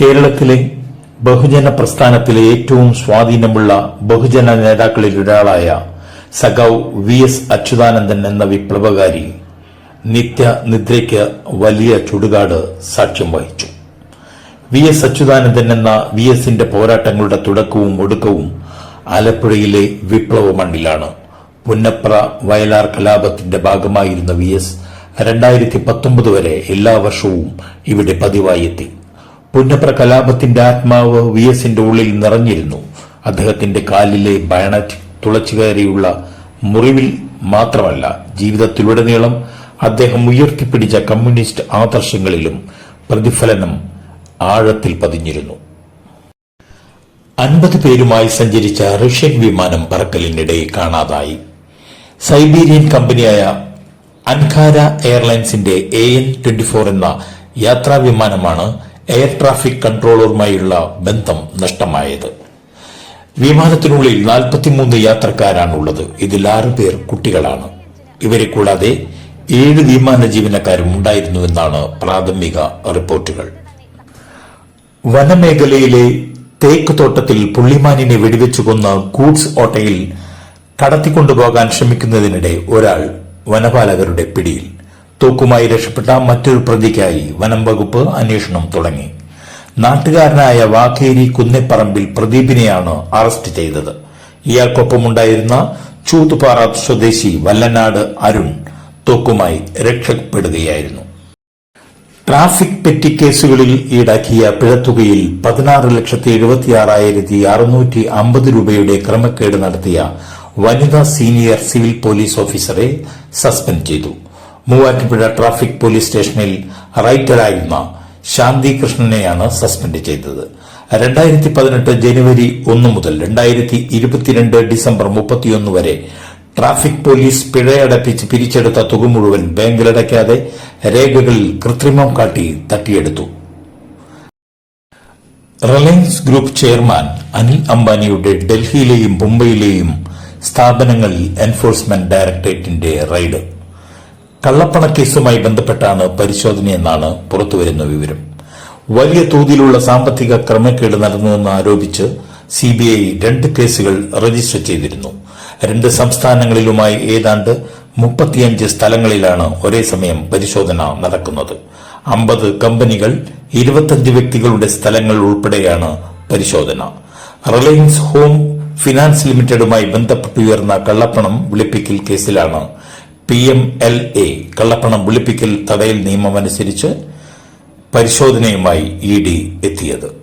കേരളത്തിലെ ബഹുജന പ്രസ്ഥാനത്തിലെ ഏറ്റവും സ്വാധീനമുള്ള ബഹുജന നേതാക്കളിൽ ഒരാളായ സഖാവ് വി എസ് അച്യുതാനന്ദൻ എന്ന വിപ്ലവകാരി നിത്യനിദ്രയ്ക്ക് വലിയ ചുടുകാട് സാക്ഷ്യം വഹിച്ചു. വി എസ് അച്യുതാനന്ദൻ എന്ന വി എസിന്റെ പോരാട്ടങ്ങളുടെ തുടക്കവും ഒടുക്കവും ആലപ്പുഴയിലെ വിപ്ലവ മണ്ണിലാണ്. പുന്നപ്ര വയലാർ കലാപത്തിന്റെ ഭാഗമായിരുന്ന വി എസ് രണ്ടായിരത്തി പത്തൊമ്പത് വരെ എല്ലാ വർഷവും ഇവിടെ പതിവായി എത്തി. പുന്നപ്ര കലാപത്തിന്റെ ആത്മാവ് വി എസിന്റെ ഉള്ളിൽ നിറഞ്ഞിരുന്നു. അദ്ദേഹത്തിന്റെ കാലിലെ ബയണറ്റ് തുളച്ചു കയറിയുള്ള മുറിവിൽ മാത്രമല്ല ജീവിതത്തിലുടനീളം അദ്ദേഹം ഉയർത്തിപ്പിടിച്ച കമ്മ്യൂണിസ്റ്റ് ആദർശങ്ങളിലും പ്രതിഫലനം ആഴത്തിൽ പതിഞ്ഞിരുന്നു. അൻപത് പേരുമായി സഞ്ചരിച്ച റഷ്യൻ വിമാനം പറക്കലിനിടെ കാണാതായി. സൈബീരിയൻ കമ്പനിയായ അൻഖാര എയർലൈൻസിന്റെ എ എൻ ട്വന്റി ഫോർ എന്ന യാത്രാ വിമാനമാണ് എയർ ട്രാഫിക് കൺട്രോളറുമായുള്ള ബന്ധം നഷ്ടമായത്. വിമാനത്തിനുള്ളിൽ നാൽപ്പത്തിമൂന്ന് യാത്രക്കാരാണുള്ളത്. ഇതിൽ ആറ് പേർ കുട്ടികളാണ്. ഇവരെ കൂടാതെ ഏഴ് വിമാന ജീവനക്കാരും ഉണ്ടായിരുന്നുവെന്നാണ് പ്രാഥമിക റിപ്പോർട്ടുകൾ. വനമേഖലയിലെ തേക്ക് തോട്ടത്തിൽ പുള്ളിമാനിനെ വെടിവെച്ചു കൊന്ന ഗൂഡ്സ് ഓട്ടയിൽ കടത്തിക്കൊണ്ടുപോകാൻ ശ്രമിക്കുന്നതിനിടെ ഒരാൾ വനപാലകരുടെ പിടിയിൽ. തോക്കുമായി രക്ഷപ്പെട്ട മറ്റൊരു പ്രതിക്കായി വനം വകുപ്പ് അന്വേഷണം തുടങ്ങി. നാട്ടുകാരനായ വാക്കേരി കുന്നേപ്പറമ്പിൽ പ്രദീപിനെയാണ് അറസ്റ്റ് ചെയ്തത്. ഇയാൾക്കൊപ്പമുണ്ടായിരുന്ന ചൂതുപാറ സ്വദേശി വല്ലനാട് അരുൺ തോക്കുമായി രക്ഷപ്പെടുകയായിരുന്നു. ട്രാഫിക് പെറ്റി കേസുകളിൽ ഈടാക്കിയ പിഴത്തുകയിൽ പതിനാറ് ലക്ഷത്തി എഴുപത്തിയാറായിരത്തി അറുന്നൂറ്റി അമ്പത് രൂപയുടെ ക്രമക്കേട് നടത്തിയ വനിതാ സീനിയർ സിവിൽ പോലീസ് ഓഫീസറെ സസ്പെൻഡ് ചെയ്തു. മൂവാറ്റുപുഴ ട്രാഫിക് പോലീസ് സ്റ്റേഷനിൽ റൈറ്ററായിരുന്ന ശാന്തി കൃഷ്ണനെയാണ് സസ്പെൻഡ് ചെയ്തത്. രണ്ടായിരത്തി പതിനെട്ട് ജനുവരി ഒന്ന് മുതൽ രണ്ടായിരത്തി ഇരുപത്തിരണ്ട് ഡിസംബർ മുപ്പത്തിയൊന്ന് വരെ ട്രാഫിക് പോലീസ് പിഴയടപ്പിച്ച് പിരിച്ചെടുത്ത തുക മുഴുവൻ ബാങ്കിലടയ്ക്കാതെ രേഖകളിൽ കൃത്രിമം കാട്ടി തട്ടിയെടുത്തു. റിലയൻസ് ഗ്രൂപ്പ് ചെയർമാൻ അനിൽ അംബാനിയുടെ ഡൽഹിയിലെയും മുംബൈയിലെയും സ്ഥാപനങ്ങളിൽ എൻഫോഴ്സ്മെന്റ് ഡയറക്ടറേറ്റിന്റെ റെയ്ഡ് കള്ളപ്പണക്കേസുമായി ബന്ധപ്പെട്ടാണ് പരിശോധനയെന്നാണ് പുറത്തുവരുന്ന വിവരം. വലിയ തോതിലുള്ള സാമ്പത്തിക ക്രമക്കേട് നടന്നുവെന്ന് ആരോപിച്ച് സിബിഐ രണ്ട് കേസുകൾ രജിസ്റ്റർ ചെയ്തിരുന്നു. രണ്ട് സംസ്ഥാനങ്ങളിലുമായി ഏതാണ്ട് മുപ്പത്തിയഞ്ച് സ്ഥലങ്ങളിലാണ് ഒരേ സമയം പരിശോധന നടക്കുന്നത്. അമ്പത് കമ്പനികൾ ഇരുപത്തഞ്ച് വ്യക്തികളുടെ സ്ഥലങ്ങൾ ഉൾപ്പെടെയാണ് പരിശോധന. റിലയൻസ് ഹോം ഫിനാൻസ് ലിമിറ്റഡുമായി ബന്ധപ്പെട്ടുയർന്ന കള്ളപ്പണം വെളുപ്പിക്കൽ കേസിലാണ് പി എം എൽ എ കള്ളപ്പണം വെളുപ്പിക്കൽ തടയൽ നിയമമനുസരിച്ച് പരിശോധനയുമായി ഇ ഡി എത്തിയത്.